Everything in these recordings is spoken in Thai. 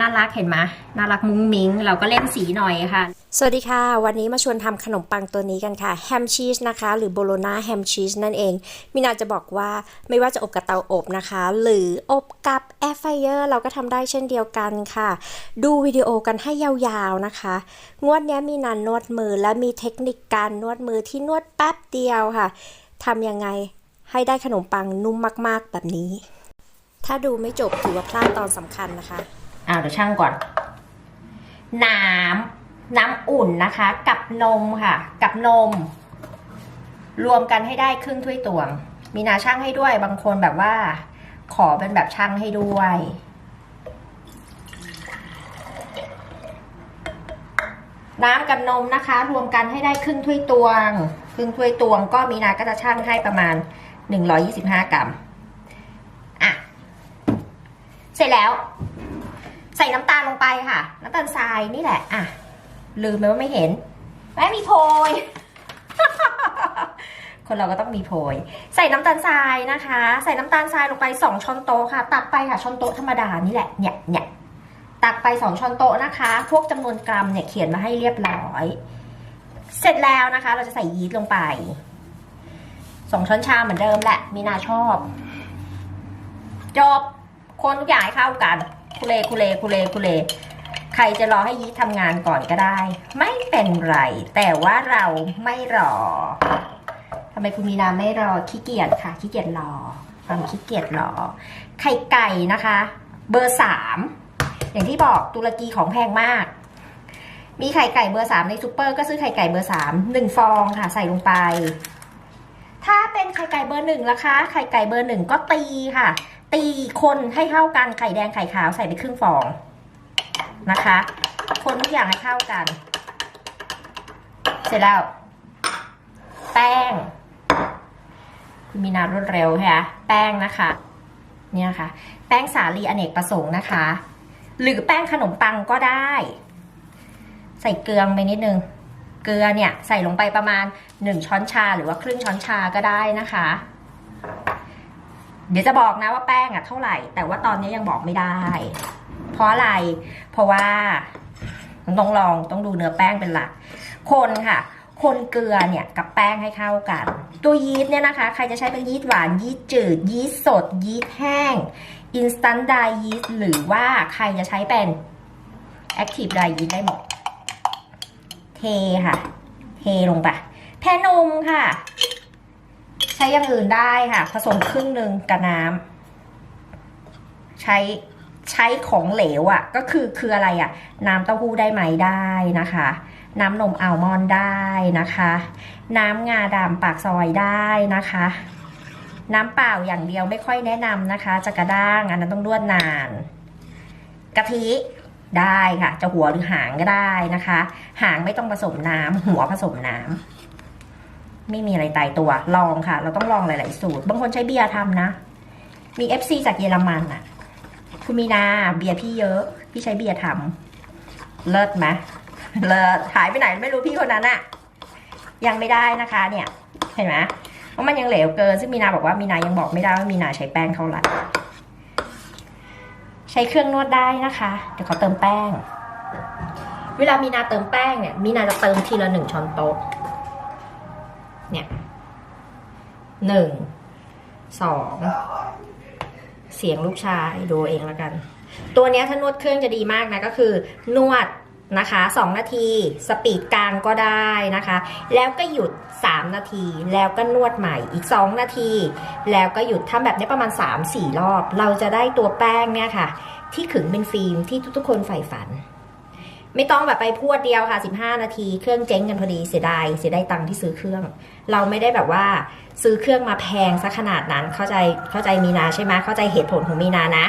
น่ารักเห็นไหมน่ารักมุ้งมิ้ง เราก็เล่นสีหน่อยค่ะ สวัสดีค่ะ วันนี้มาชวนทำขนมปังตัวนี้กันค่ะแฮมชีสนะคะ หรือโบโลนาแฮมชีสนั่นเอง มินาจะบอกว่าไม่ว่าจะอบกับเตาอบนะคะ หรืออบกับแอร์ไฟเออร์เราก็ทำได้เช่นเดียวกันค่ะ ดูวิดีโอกันให้ยาวๆนะคะ งวดนี้มีนานนวดมือและมีเทคนิคการนวดมือที่นวดแป๊บเดียวค่ะทำยังไงให้ได้ขนมปังนุ่มมากๆแบบนี้ ถ้าดูไม่จบถือว่าพลาดตอนสำคัญนะคะ เอาเดี๋ยวช่างก่อน น้ำน้ำอุ่นนะคะ กับนมค่ะ กับนม รวมกันให้ได้ครึ่งถ้วยตวง มีนาช่างให้ด้วย บางคนแบบว่า ขอเป็นแบบช่างให้ด้วยน้ำกับนมนะคะ รวมกันให้ได้ครึ่งถ้วยตวง ครึ่งถ้วยตวงก็มีนาก็จะช่างให้ประมาณ 125 กรัม อะ เสร็จแล้ว ใส่น้ำตาลลงไปค่ะ น้ำตาลทรายนี่แหละ อะ ลืมไปว่าไม่เห็นแม่มีโพย คนเราก็ต้องมีโพย ใส่น้ำตาลทรายนะคะ ใส่น้ำตาลทรายลงไปสองช้อนโต๊ะค่ะ ตักไปค่ะช้อนโต๊ะธรรมดานี่แหละ เนี่ยเนี่ยตักไปสองช้อนโต๊ะนะคะ พวกจำนวนกรัมเนี่ยเขียนมาให้เรียบร้อย เสร็จแล้วนะคะ เราจะใส่ยีสต์ลงไปสองช้อนชาเหมือนเดิมแหละ มีนาชอบ จบ คนทุกอย่างให้เข้ากัน คุเลคุเลคุเลคุเล ใครจะรอให้ยีสต์ทำงานก่อนก็ได้ ไม่เป็นไร แต่ว่าเราไม่รอทำไมคุณมีนาไม่รอขี้เกียจค่ะขี้เกียจรอความขี้เกียจรอ ไข่ไก่นะคะ เบอร์สามอย่างที่บอกตุรกีของแพงมาก มีไข่ไก่เบอร์สามในซูเปอร์ก็ซื้อไข่ไก่เบอร์สามหนึ่งฟองค่ะใส่ลงไป ถ้าเป็นไข่ไก่เบอร์หนึ่งนะคะ ไข่ไก่เบอร์หนึ่งก็ตีค่ะ ตีคนให้เข้ากันไข่แดงไข่ขาวใส่ไปครึ่งฟองนะคะ คนทุกอย่างให้เข้ากัน เสร็จแล้ว แป้ง คุณมีนารวดเร็วใช่ไหมแป้งนะคะ เนี่ยนะคะแป้งสาลีอเนกประสงค์นะคะ หรือแป้งขนมปังก็ได้ ใส่เกลือไปนิดนึง เกลือเนี่ย ใส่ลงไปประมาณ 1 ช้อนชาหรือว่าครึ่งช้อนชาก็ได้นะคะ เดี๋ยวจะบอกนะว่าแป้งอะเท่าไหร่ แต่ว่าตอนนี้ยังบอกไม่ได้ เพราะอะไร เพราะว่าต้องลองต้องดูเนื้อแป้งเป็นหลัก คนค่ะ คนเกลือเนี่ยกับแป้งให้เข้ากัน ตัวยีสต์เนี่ยนะคะ ใครจะใช้เป็นยีสต์หวานยีสต์จืด ยีสต์สด ยีสต์แห้ง instant dry yeast หรือว่าใครจะใช้เป็น active dry yeast ได้หมด เทค่ะ เทลงไปแพนมค่ะ ช้อย่างอื่นได้ค่ะ ผสมครึ่งหนึ่งกับน้ำใช้ใช้ของเหลวอะ่ะ ก็คือคืออะไรอะ่ะ น้ำเต้าหู้ได้ไหมได้นะคะ น้ำนมอัลมอนด์ได้นะคะ น้ำงาดำปากซอยได้นะคะ น้ำเปล่าอย่างเดียวไม่ค่อยแนะนำนะคะ จะกระด้างอันนั้นต้องนวดนาน กะทิได้ค่ะ จะหัวหรือหางก็ได้นะคะ หางไม่ต้องผสมน้ำหัวผสมน้ำ ไม่มีอะไรตายตัว ลองค่ะ เราต้องลองหลาย ๆ สูตร บางคนใช้เบียร์ทำนะ มี FC จากเยอรมันอะคุณมีนาเบียร์พี่เยอะ พี่ใช้เบียร์ทำเลิศไหมเลิศหายไปไหนไม่รู้พี่คนนั้นอะยังไม่ได้นะคะ เนี่ย เห็นไหมเพราะมันยังเหลวเกิน ซึ่งมีนาบอกว่ามีนายังบอกไม่ได้ว่ามีนาใช้แป้งเท่าไหร่ใช้เครื่องนวดได้นะคะ เดี๋ยวขอเติมแป้ง เวลามีนาเติมแป้งเนี่ย มีนาจะเติมทีละหนึ่งช้อนโต๊ะ เนี่ยหนึ่งสองเสียงลูกชายดูเองแล้วกัน ตัวนี้ถ้านวดเครื่องจะดีมากนะก็คือ นวดนะคะสองนาทีสปีดกลางก็ได้นะคะ แล้วก็หยุด 3 นาที แล้วก็นวดใหม่อีก 2 นาที แล้วก็หยุดทำแบบนี้ประมาณ 3-4 รอบ เราจะได้ตัวแป้งเนี่ยค่ะ ที่ขึงเป็นฟิล์มที่ทุกๆคนใฝ่ฝัน ไม่ต้องแบบไปพวดเดียวค่ะ 15 นาที เครื่องเจ๊งกันพอดีเสียดายเสียดายตังค์ที่ซื้อเครื่อง เราไม่ได้แบบว่าซื้อเครื่องมาแพงซะขนาดนั้นเข้าใจเข้าใจมีนาใช่ไหมเข้าใจเหตุผลของมีนานะ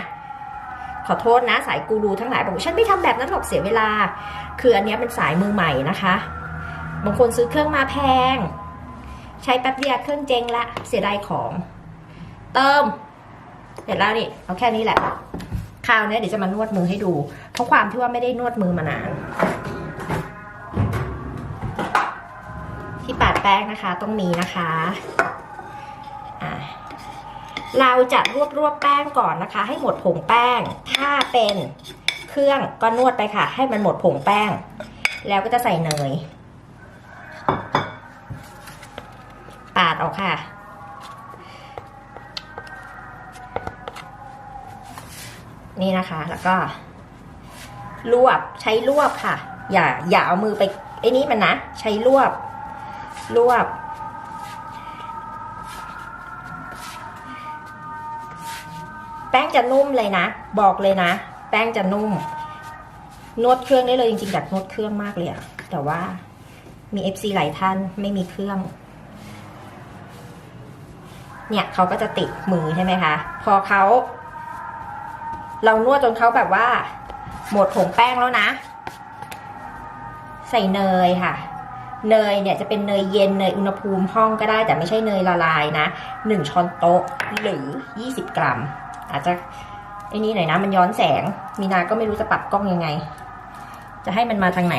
ขอโทษนะสายกูรูทั้งหลายบอกว่าฉันไม่ทำแบบนั้นหรอกเสียเวลา คืออันนี้เป็นสายมือใหม่นะคะบางคนซื้อเครื่องมาแพง ใช้แป๊บเดียวเครื่องเจ๊งละเสียดายของ เติมเสร็จแล้วนี่เอาแค่นี้แหละ คราวนี้เดี๋ยวจะมานวดมือให้ดู เพราะความที่ว่าไม่ได้นวดมือมานาน ที่ปาดแป้งนะคะต้องมีนะคะเราจะรวบรวบแป้งก่อนนะคะ ให้หมดผงแป้ง ถ้าเป็นเครื่องก็นวดไปค่ะ ให้มันหมดผงแป้ง แล้วก็จะใส่เนย ปาดออกค่ะ นี่นะคะแล้วก็ รวบใช้รวบค่ะ อย่าอย่าเอามือไปไอ้นี้มันนะใช้รวบ รวบ แป้งจะนุ่มเลยนะ บอกเลยนะ แป้งจะนุ่มนวดเครื่องได้เลยจริงๆอยากนวดเครื่องมากเลยอะแต่ว่ามี FC หลายท่านไม่มีเครื่อง เนี่ยเขาก็จะติดมือใช่ไหมคะ พอเขา เรานวดจนเขาแบบว่า หมดผงแป้งแล้วนะ ใส่เนยค่ะ เนยเนี่ยจะเป็นเนยเย็นเนยอุณหภูมิห้องก็ได้ แต่ไม่ใช่เนยละลายนะหนึ่งช้อนโต๊ะหรือ 20 กรัม อาจจะไอ้นี่หน่อยนะ มันย้อนแสง มีนาก็ไม่รู้จะปรับกล้องยังไง จะให้มันมาทางไหน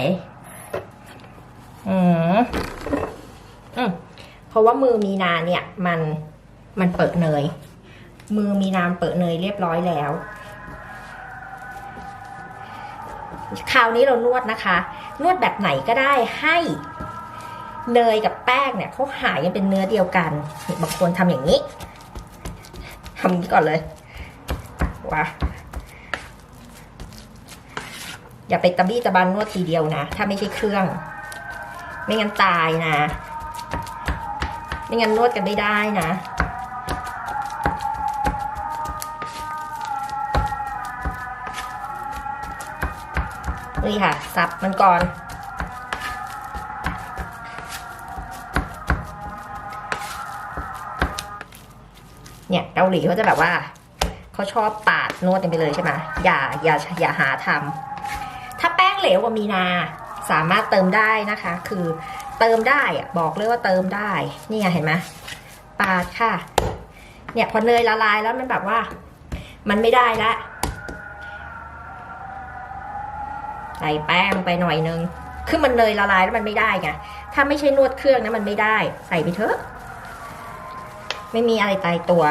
อืมอืมเพราะว่ามือมีนาเนี่ย มันมันเปิดเนย มือมีนามเปิดเนยเรียบร้อยแล้ว คราวนี้เรานวดนะคะ นวดแบบไหนก็ได้ให้เนยกับแป้งเนี่ยเขาหายกันเป็นเนื้อเดียวกันบางคนทำอย่างนี้ทำอย่างนี้ก่อนเลยว้าอย่าไปตะบี้ตะบันนวดทีเดียวนะ ถ้าไม่ใช่เครื่อง ไม่งั้นตายนะ ไม่งั้นนวดกันไม่ได้นะ นี่ค่ะ สับมันก่อน เนี่ยเกาหลีเขาจะแบบว่าเขาชอบปาดนวดกันไปเลยใช่ไหมอย่าอย่าอย่าหาทำถ้าแป้งเหลวกว่ามีนาสามารถเติมได้นะคะ คือเติมได้อะบอกเลยว่าเติมได้ นี่ไงเห็นไหมปาดค่ะ เนี่ยพอเนยละลายแล้วมันแบบว่า มันไม่ได้ละ ส่แป้งไปหน่อยนึงคือมันเนยละลายแล้วมันไม่ได้ไงถ้าไม่ใช่นวดเครื่องนะมันไม่ได้ ใส่ไปเถอะไม่มีอะไรตายตัว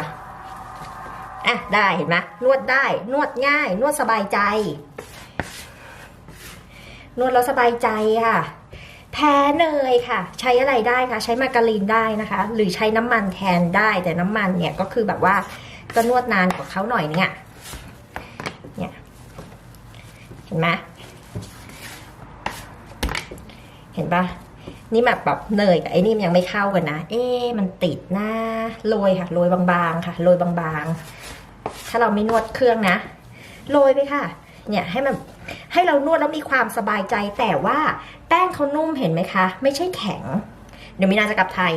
อะได้เห็นไหมนวดได้ นวดง่าย นวดสบายใจ นวดแล้วสบายใจค่ะ แพ้เนยค่ะ ใช้อะไรได้คะใช้มาการีนได้นะคะ หรือใช้น้ำมันแทนได้แต่น้ำมันเนี่ยก็คือแบบว่าก็นวดนานกว่าเขาหน่อยเนี่ยเนี่ยเห็นไหม เห็นปะนี่แบบแบบเนยกับไอ้นี่มันยังไม่เข้ากันนะ เอ๊มันติดหน้าโรยค่ะโรยบางๆค่ะโรยบางๆ ถ้าเราไม่นวดเครื่องนะโรยไปค่ะ เนี่ยให้มันให้เรานวดแล้วมีความสบายใจแต่ว่าแป้งเขานุ่มเห็นไหมคะ ไม่ใช่แข็ง เดี๋ยวมีนาจะกลับไทย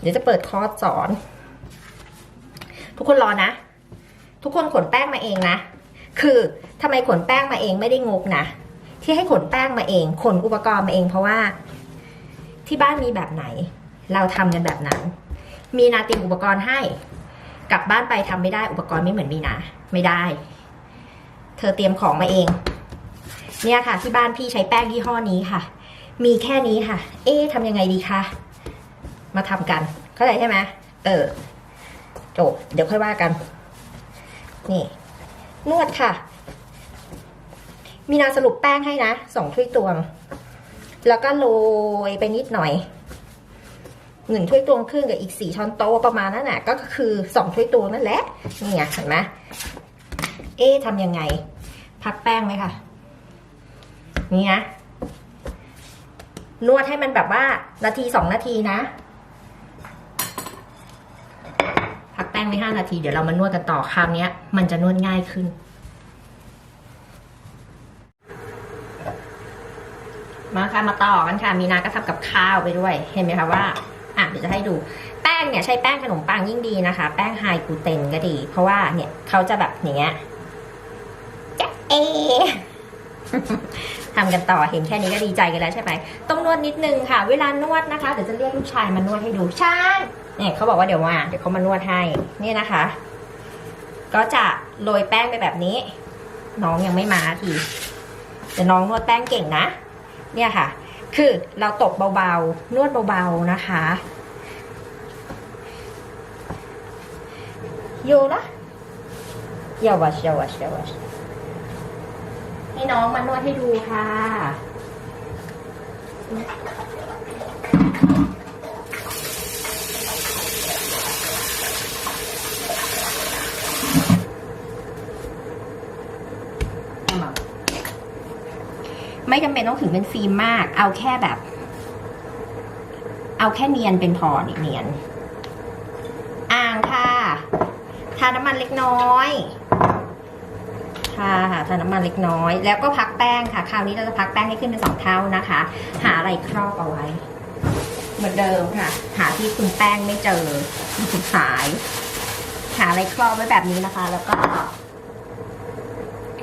เดี๋ยวจะเปิดคอร์สสอน ทุกคนรอนะ ทุกคนขนแป้งมาเองนะ คือทำไมขนแป้งมาเองไม่ได้งกนะ ที่ให้ขนแป้งมาเอง ขนอุปกรณ์มาเองเพราะว่า ที่บ้านมีแบบไหน เราทำกันแบบนั้น มีนาเตรียมอุปกรณ์ให้ กลับบ้านไปทำไม่ได้อุปกรณ์ไม่เหมือนมีนา ไม่ได้ เธอเตรียมของมาเอง เนี่ยค่ะ ที่บ้านพี่ใช้แป้งยี่ห้อนี้ค่ะ มีแค่นี้ค่ะ เอ๊ะทำยังไงดีคะมาทำกัน เข้าใจใช่ไหมเออจบเดี๋ยวค่อยว่ากัน นี่นวดค่ะ มีนาสรุปแป้งให้นะสองถ้วยตวง แล้วก็โรยไปนิดหน่อยหนึ่งถ้วยตวงครึ่งกับอีกสี่ช้อนโต๊ะประมาณนั้นน่ะก็คือสองถ้วยตวงนั่นแหละนี่ไงเห็นไหมเอ๊ะทำยังไง พักแป้งไหมคะนี่นะนวดให้มันแบบว่านาทีสองนาทีนะ พักแป้งไว้ห้านาที เดี๋ยวเรามานวดกันต่อคราวนี้มันจะนวดง่ายขึ้น มาค่ะมาต่อกันค่ะ มีนาก็ทำกับข้าวไปด้วย เห็นไหมคะว่าอะเดี๋ยวจะให้ดูแป้งเนี่ยใช้แป้งขนมปังยิ่งดีนะคะ แป้งไฮกลูเตนก็ดี เพราะว่าเนี่ยเขาจะแบบอย่างเงี้ยจ๊ะเอทำกันต่อเห็นแค่นี้ก็ดีใจกันแล้วใช่ไหมต้องนวดนิดนึงค่ะ เวลานวดนะคะเดี๋ยวจะเรียกลูกชายมานวดให้ดูใช่เนี่ยเขาบอกว่าเดี๋ยวมาเดี๋ยวเขามานวดให้นี่นะคะ ก็จะโรยแป้งไปแบบนี้ น้องยังไม่มาทีแต่น้องนวดแป้งเก่งนะ เนี่ยค่ะ คือเราตบเบาๆ นวดเบาๆนะคะโยนะเยาวัชเยาวัชเยาวัชให้น้องมานวดให้ดูค่ะ ไม่จำเป็นต้องถึงเป็นฟิล์มมาก เอาแค่แบบ เอาแค่เนียนเป็นพอนเนียน อ่างค่ะ ทาน้ำมันเล็กน้อยค่ะทาน้ำมันเล็กน้อย แล้วก็พักแป้งค่ะ คราวนี้เราจะพักแป้งให้ขึ้นเป็นสองเท่านะคะ หาอะไรครอบเอาไว้ เหมือนเดิมค่ะ หาที่คุณแป้งไม่เจอหาย หาอะไรครอบไว้แบบนี้นะคะ แล้วก็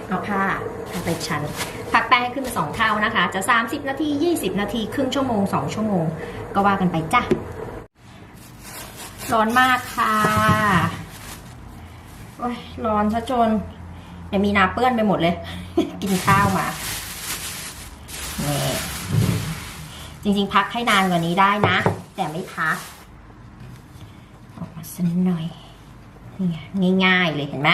เอาผ้าทาไปชั้น พักแป้งให้ขึ้นเป็นสองเท่านะคะ จะ 30 นาที 20 นาที ครึ่งชั่วโมง 2 ชั่วโมง ก็ว่ากันไปจ้ะ ร้อนมากค่ะ โอ้ย ร้อนซะจนเดี๋ยวมีนาเปื้อนไปหมดเลย กินข้าวมานี่จริงๆ พักให้นานกว่านี้ได้นะ แต่ไม่พัก ออกมาสักหน่อยนี่ง่ายๆเลยเห็นไหม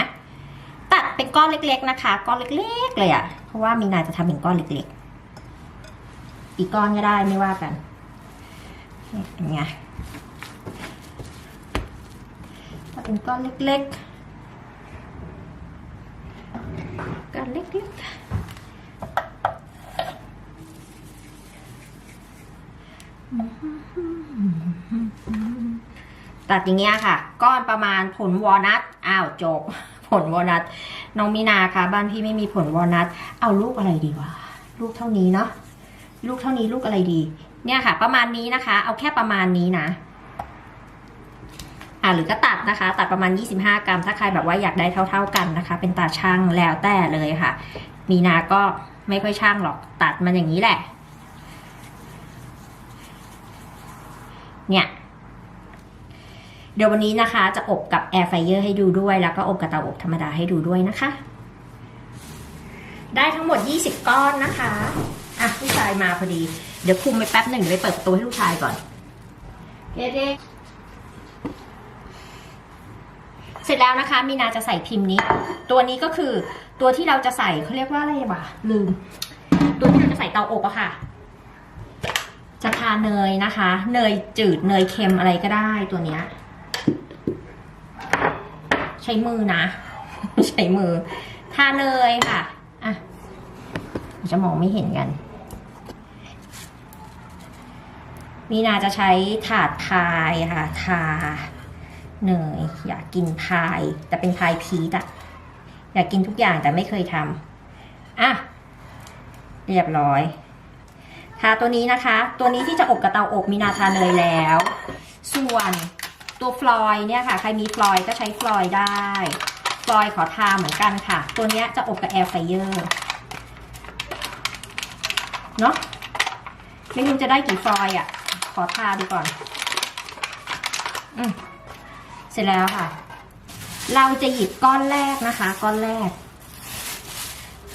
ตัดเป็นก้อนเล็กๆนะคะ ก้อนเล็กๆเลยอะ่ะ ราะว่ามีนาจะทำเป็นก้อนเล็กๆอีกก้อนก็ได้ไม่ว่ากันอย่างเงี้ยตัดเป็นก้อนเล็กๆ ก้อนเล็กๆตัดอย่างเงี้ยค่ะ ก้อนประมาณผลวอลนัทอ้าวจบ ผลวอลนัทน้องมีนาคะบ้านพี่ไม่มีผลวอลนัทเอาลูกอะไรดีวะลูกเท่านี้เนาะลูกเท่านี้ลูกอะไรดี เนี่ยค่ะ ประมาณนี้นะคะ เอาแค่ประมาณนี้นะอ่าหรือก็ตัดนะคะ ตัดประมาณ 25 กรัม ถ้าใครแบบว่าอยากได้เท่า ๆกันนะคะ เป็นตาช่างแล้วแต่เลยค่ะ มีนาก็ไม่ค่อยช่างหรอกตัดมันอย่างนี้แหละ เนี่ย เดี๋ยววันนี้นะคะ จะอบกับแอร์ไฟเออร์ให้ดูด้วย แล้วก็อบกับเตาอบธรรมดาให้ดูด้วยนะคะ ได้ทั้งหมด 20 ก้อนนะคะ อะผู้ชายมาพอดี เดี๋ยวคุมไปแป๊บหนึ่งเดี๋ยวไปเปิดประตูให้ลูกชายก่อนเด็กเสร็จแล้วนะคะมีนาจะใส่พิมพ์นี้ ตัวนี้ก็คือตัวที่เราจะใส่เขาเรียกว่าอะไรวะลืม ตัวที่เราจะใส่เตาอบอะค่ะ จะทาเนยนะคะ เนยจืดเนยเค็มอะไรก็ได้ตัวเนี้ย ใช้มือนะ ใช้มือ ทาเนยค่ะ อะ จะมองไม่เห็นกันมีนาจะใช้ถาดพายค่ะ ทาเนยอยากกินพาย แต่เป็นพายพีทอะอยากกินทุกอย่างแต่ไม่เคยทำอะ เรียบร้อยทาตัวนี้นะคะ ตัวนี้ที่จะอบกับเตาอบมีนาทาเนยแล้ว ส่วน ตัวฟลอยเนี่ยค่ะ ใครมีฟลอยก็ใช้ฟลอยได้ฟลอยขอทาเหมือนกันค่ะ ตัวเนี้ยจะอบกับแอร์ไฟเออร์เนาะไม่รู้จะได้กี่ฟลอยอะ่ะ ขอทาดูก่อน อืมเสร็จแล้วค่ะ เราจะหยิบก้อนแรกนะคะ ก้อนแรก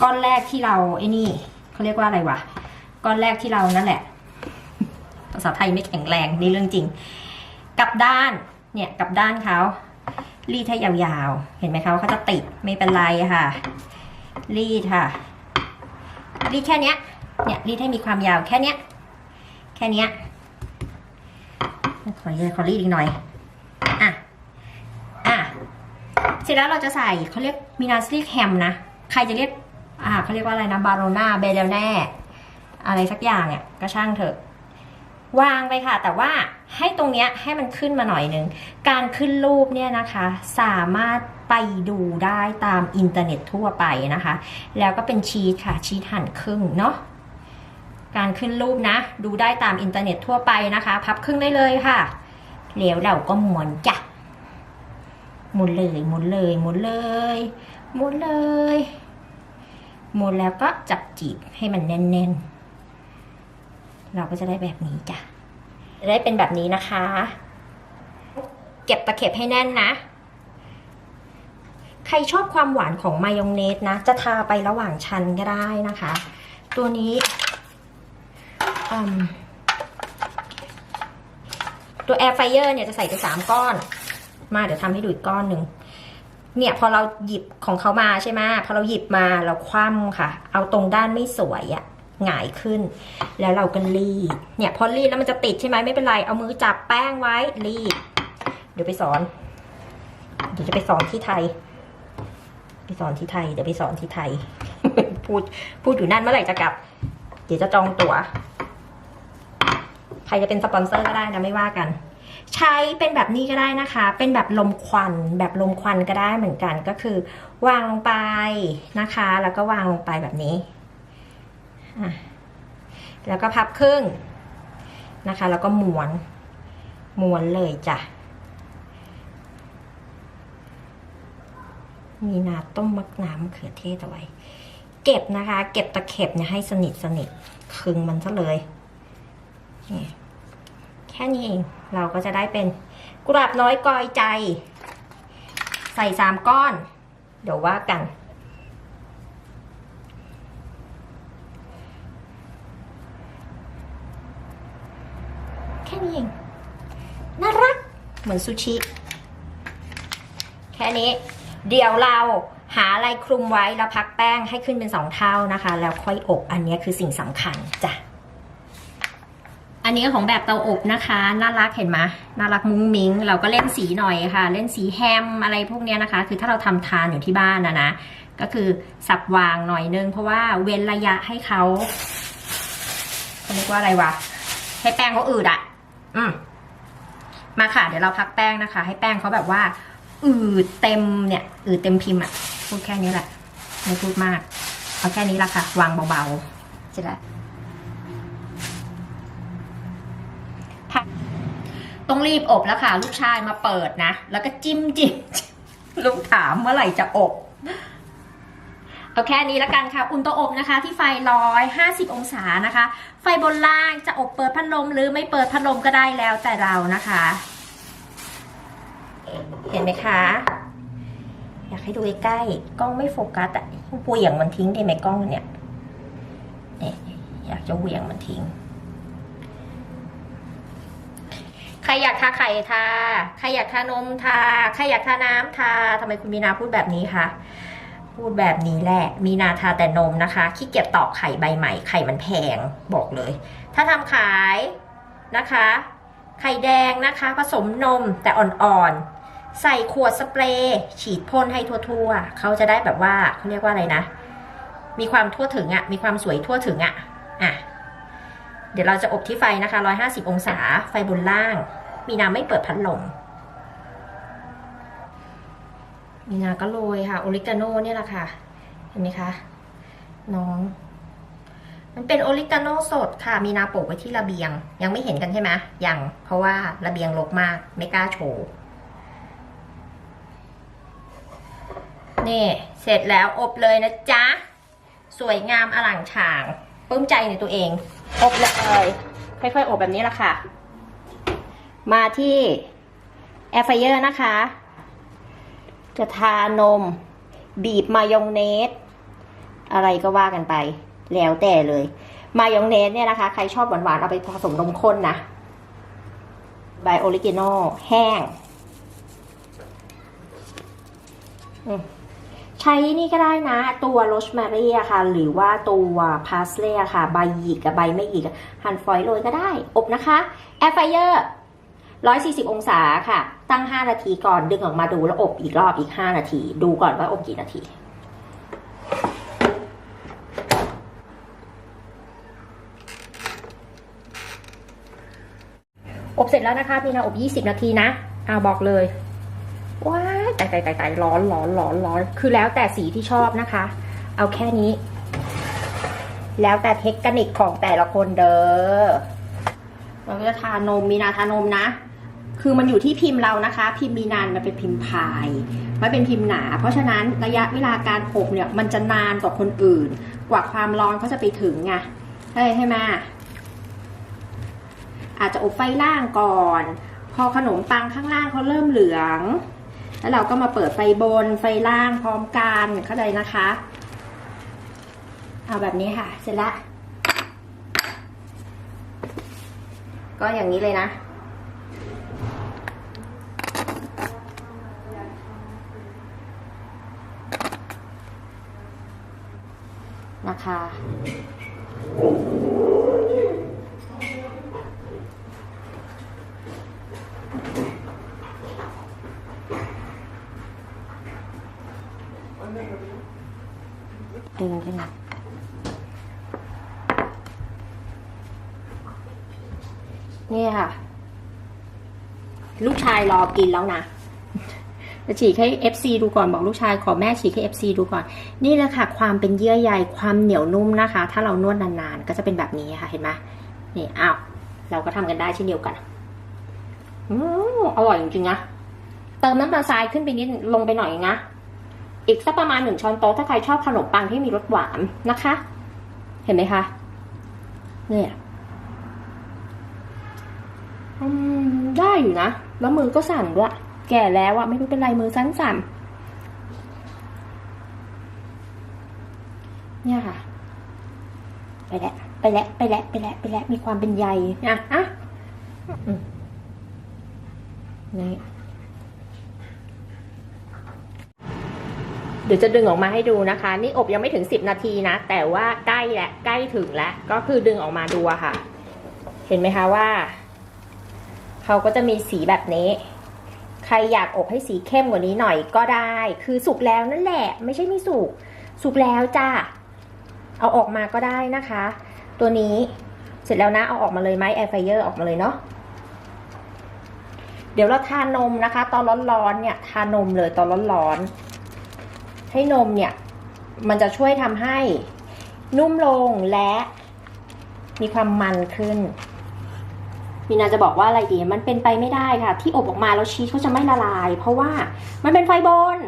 ก้อนแรกที่เราไอ้นี่เขาเรียกว่าอะไรวะ ก้อนแรกที่เรานั่นแหละ ภาษาไทยไม่แข็งแรงนี่เรื่องจริง กลับด้าน เนี่ยกลับด้านเขารีดให้ยาวๆ เห็นไหมคะว่าเขาจะติดไม่เป็นไรค่ะ รีดค่ะ รีดแค่เนี้ย เนี่ยรีดให้มีความยาวแค่เนี้ย แค่เนี้ย ขอขอรีดอีกหน่อย อะ อะ เสร็จแล้วเราจะใส่เขาเรียกมีนาสเรียกแฮมนะ ใครจะเรียก อ่าเขาเรียกว่าอะไรนะบาโรนาเบลแน่ อะไรสักอย่างเนี่ยก็ช่างเถอะ วางไปค่ะ แต่ว่า ให้ตรงเนี้ยให้มันขึ้นมาหน่อยนึง การขึ้นรูปเนี่ยนะคะ สามารถไปดูได้ตามอินเทอร์เน็ตทั่วไปนะคะ แล้วก็เป็นชีตค่ะ ชีตหั่นครึ่งเนาะการขึ้นรูปนะ ดูได้ตามอินเทอร์เน็ตทั่วไปนะคะ พับครึ่งได้เลยค่ะแล้วเราก็หม้วนจ้ะหมุนเลยหมุนเลยหมุนเลยหมุนเลยหมุนแล้วก็จับจีบให้มันแน่นๆ เราก็จะได้แบบนี้จ้ะ ได้เป็นแบบนี้นะคะ เก็บตะเข็บให้แน่นนะ ใครชอบความหวานของมายองเนสนะ จะทาไประหว่างชั้นก็ได้นะคะ ตัวนี้ตัวแอร์ไฟเออร์เนี่ยจะใส่ไปสามก้อน มาเดี๋ยวทำให้ดูอีกก้อนหนึ่งเนี่ยพอเราหยิบของเขามาใช่ไหมพอเราหยิบมาเราคว่ำค่ะ เอาตรงด้านไม่สวยอะ หงายขึ้น แล้วเราก็รีด เนี่ยพอรีดแล้วมันจะติดใช่ไหมไม่เป็นไร เอามือจับแป้งไว้รีด เดี๋ยวไปสอน เดี๋ยวจะไปสอนที่ไทย ไปสอนที่ไทย เดี๋ยวไปสอนที่ไทย พูดพูดอยู่นั่นเมื่อไหร่จะกลับ เดี๋ยวจะจองตัว๋ว ใครจะเป็นสปอนเซอร์ก็ได้นะไม่ว่ากันใช้เป็นแบบนี้ก็ได้นะคะ เป็นแบบลมควัน แบบลมควันก็ได้เหมือนกัน ก็คือ วางลงไปนะคะ แล้วก็วางลงไปแบบนี้ แล้วก็พับครึ่งนะคะ แล้วก็ม้วนม้วนเลยจ้ะมีนาต้มมะน้ำมะเขือเทศเอาไว้ เก็บนะคะ เก็บตะเข็บเนี่ยให้สนิทสนิทคึงมันซะเลย แค่นี้เองเราก็จะได้เป็นกุหลาบน้อยกอยใจ ใส่สามก้อน เดี๋ยวว่ากัน ค่นี้เองน่ารักเหมือนซูชิ แค่นี้ เดี๋ยวเราหาอะไรคลุมไว้แล้วพักแป้งให้ขึ้นเป็นสองเท่านะคะ แล้วค่อยอบอันนี้คือสิ่งสำคัญจ้ะอันนี้ของแบบเตาอบนะคะ น่ารักเห็นไหมน่ารักมุ้งมิ้ง เราก็เล่นสีหน่อยค่ะ เล่นสีแฮมอะไรพวกเนี้ยนะคะ คือถ้าเราทำทานอยู่ที่บ้านนะนะ ก็คือสับวางหน่อยนึง เพราะว่าเว้นระยะให้เขาเขาเรียกว่าอะไรวะ ให้แป้งเขาอืดอะ อืมมาค่ะ เดี๋ยวเราพักแป้งนะคะ ให้แป้งเขาแบบว่า อืดเต็มเนี่ยอืดเต็มพิมพ์อะพูดแค่นี้แหละไม่พูดมากเอาแค่นี้ละค่ะ วางเบาๆเสร็จแล้วพักต้องรีบอบแล้วค่ะ ลูกชายมาเปิดนะ แล้วก็จิ้มจิ้มจิ้มลูกถามเมื่อไหร่จะอบ เอาแค่นี้ละกันค่ะ อุ่นตัวอบนะคะ ที่ไฟร้อยห้าสิบองศานะคะ ไฟบนล่างจะอบเปิดพัดลมหรือไม่เปิดพัดลมก็ได้แล้วแต่เรานะคะ เห็นไหมคะ อยากให้ดูใกล้ๆกล้องไม่โฟกัสอะปูเหวี่ยงมันทิ้งได้ไหมกล้องเนี่ยเนี่ยอยากจะเหวี่ยงมันทิ้ง ใครอยากทาไข่ทา ใครอยากทานมทา ใครอยากทาน้ำทาทำไมคุณมีนาพูดแบบนี้คะ พูดแบบนี้แหละ มีนาทาแต่นมนะคะขี้เกียจตอกไข่ใบใหม่ไข่มันแพงบอกเลย ถ้าทำขายนะคะ ไข่แดงนะคะ ผสมนมแต่อ่อนๆ ใส่ขวดสเปรย์ฉีดพ่นให้ทั่วๆ เขาจะได้แบบว่าเขาเรียกว่าอะไรนะ มีความทั่วถึงอะ่ะ มีความสวยทั่วถึงอะ่ะอะ เดี๋ยวเราจะอบที่ไฟนะคะ 150 องศาไฟบนล่าง มีนาไม่เปิดพัดลม มีนาก็โรยค่ะ โอริกาโน่เนี่ยแหละค่ะ เห็นไหมคะ น้อง มันเป็นโอริกาโน่สดค่ะ มีนาปลูกไว้ที่ระเบียง ยังไม่เห็นกันใช่ไหมยัง เพราะว่าระเบียงรกมาก ไม่กล้าโชว์ นี่ เสร็จแล้วอบเลยนะจ๊ะ สวยงามอลังฉางปลื้มใจในตัวเอง อบเลย ค่อยๆ อบแบบนี้ละค่ะ มาที่แอร์ไฟเออร์นะคะ จะทานม บีบมายองเนส อะไรก็ว่ากันไป แล้วแต่เลย มายองเนสเนี่ยนะคะ ใครชอบหวานๆ เอาไปผสมนมข้นนะไบโอริจินอลแห้ง ใช้นี่ก็ได้นะ ตัวโรสแมรี่อะค่ะ หรือว่าตัวพาสเล่ค่ะ ใบหยิกกับใบไม่หยิกหั่นฝอยโรยก็ได้ อบนะคะ แอร์ไฟเออร์ 140 องศาค่ะ ตั้ง 5 นาทีก่อนดึงออกมาดูแล้วอบอีกรอบอีก 5 นาที ดูก่อนว่าอบกี่นาทีอบเสร็จแล้วนะคะพี่นาอบ 20 นาทีนะเอาบอกเลยว้ายตายตายตายตายร้อนร้อนร้อนร้อนคือแล้วแต่สีที่ชอบนะคะ เอาแค่นี้ แล้วแต่เทคนิคของแต่ละคนเด้อเราจะทานมมีนาทานมนะ คือมันอยู่ที่พิมพ์เรานะคะ พิมพ์มีนานมันเป็นพิมพ์พายไม่เป็นพิมพ์หนา เพราะฉะนั้นระยะเวลาการอบเนี่ยมันจะนานกว่าคนอื่น กว่าความร้อนเขาจะไปถึงไงใช่ใช่ไหมอาจจะอบไฟล่างก่อน พอขนมปังข้างล่างเขาเริ่มเหลือง แล้วเราก็มาเปิดไฟบนไฟล่างพร้อมกันเข้าใจนะคะ เอาแบบนี้ค่ะ เสร็จละก็อย่างนี้เลยนะ นะคะ ดึงขึ้นมนี่ค่ะ ลูกชายรอกินแล้วนะ จะฉีกให้ FC ดูก่อนบอกลูกชาย ขอแม่ฉีกให้ FC ดูก่อน นี่แหละค่ะ ความเป็นเยื่อใยความเหนียวนุ่มนะคะ ถ้าเรานวดนานๆ ก็จะเป็นแบบนี้ค่ะ เห็นไหมนี่อ้าวเราก็ทำกันได้เช่นเดียวกันอืมอร่อยจริงๆนะเติมน้ำตาลทรายขึ้นไปนิดลงไปหน่อยนะอีกสักประมาณหนึ่งช้อนโต๊ะถ้าใครชอบขนมปังที่มีรสหวานนะคะ เห็นไหมคะเนี่ยได้อยู่นะ แล้วมือก็สั่นด้วย แก่แล้วอะไม่รู้เป็นไรมือสั่นสั่นเนี่ยค่ะ ไปแล้วไปแล้วไปแล้วไปแล้วไปแล้วมีความเป็นใยอะอะอืมนี่เดี๋ยวจะดึงออกมาให้ดูนะคะ นี่อบยังไม่ถึง10นาทีนะ แต่ว่าใกล้แล้วใกล้ถึงแล้วก็คือดึงออกมาดูอะค่ะ เห็นไหมคะว่า เขาก็จะมีสีแบบนี้ใค รอยากอบให้สีเข้มกว่านี้หน่อยก็ได้ คือสุกแล้วนั่นแหละ ไม่ใช่ไม่สุก สุกแล้วจ้าเอาออกมาก็ได้นะคะ ตัวนี้เสร็จแล้วนะ เอาออกมาเลยไหมแอร์ไฟเออร์ออกมาเลยเนาะเดี๋ยวเราทานมนะคะ ตอนร้อนๆเนี่ยทานมเลยตอนร้อนๆให้นมเนี่ย มันจะช่วยทำให้นุ่มลงและมีความมันขึ้น มีนาจะบอกว่าอะไรดีมันเป็นไปไม่ได้ค่ะ ที่อบออกมาแล้วชีสเขาจะไม่ละลาย เพราะว่ามันเป็นไฟบน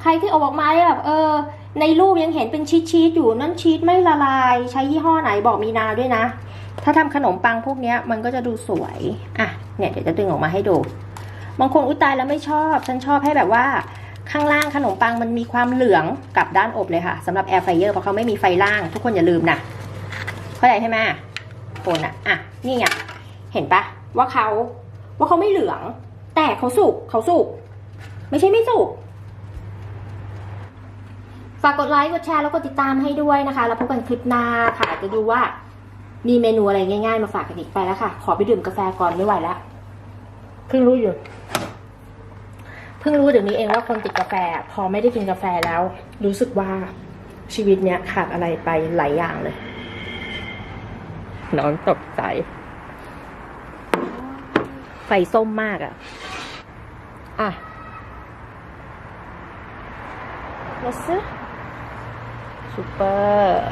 ใครที่อบออกมาแบบเออ ในรูปยังเห็นเป็นชีสชีสอยู่นั่นชีสไม่ละลาย ใช้ยี่ห้อไหนบอกมีนาด้วยนะ ถ้าทำขนมปังพวกเนี้ยมันก็จะดูสวยอะเนี่ยเดี๋ยวจะดึงออกมาให้ดูบางคนอุตายแล้วไม่ชอบฉันชอบให้แบบว่าข้างล่างขนมปังมันมีความเหลืองกับด้านอบเลยค่ะสำหรับแอร์ไฟเออร์เพราะเขาไม่มีไฟล่าง ทุกคนอย่าลืมนะเข้าใจใช่ไหมคนอะอะนี่ไง เห็นปะว่าเขาว่าเขาไม่เหลือง แต่เขาสุกเขาสุกไม่ใช่ไม่สุกฝากกดไลค์กดแชร์แล้วกดติดตามให้ด้วยนะคะ แล้วพบกันคลิปหน้าค่ะ จะดูว่ามีเมนูอะไรง่ายๆ มาฝากกันอีกไปแล้วค่ะ ขอไปดื่มกาแฟก่อนไม่ไหวแล้วเพิ่งรู้อยู่เพิ่งรู้เดี๋ยวนี้เองว่าคนติดกาแฟ พอไม่ได้กินกาแฟแล้ว รู้สึกว่าชีวิตเนี้ยขาดอะไรไปหลายอย่างเลย น้องตกใจ ไฟส้มมากอะ่ะอะมาซื้อซูเปอร์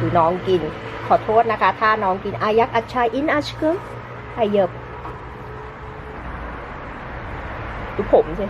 ดูน้องกิน ขอโทษนะคะ ถ้าน้องกินอายักอัชชายอินอัชกุมอเยบดูผมสิ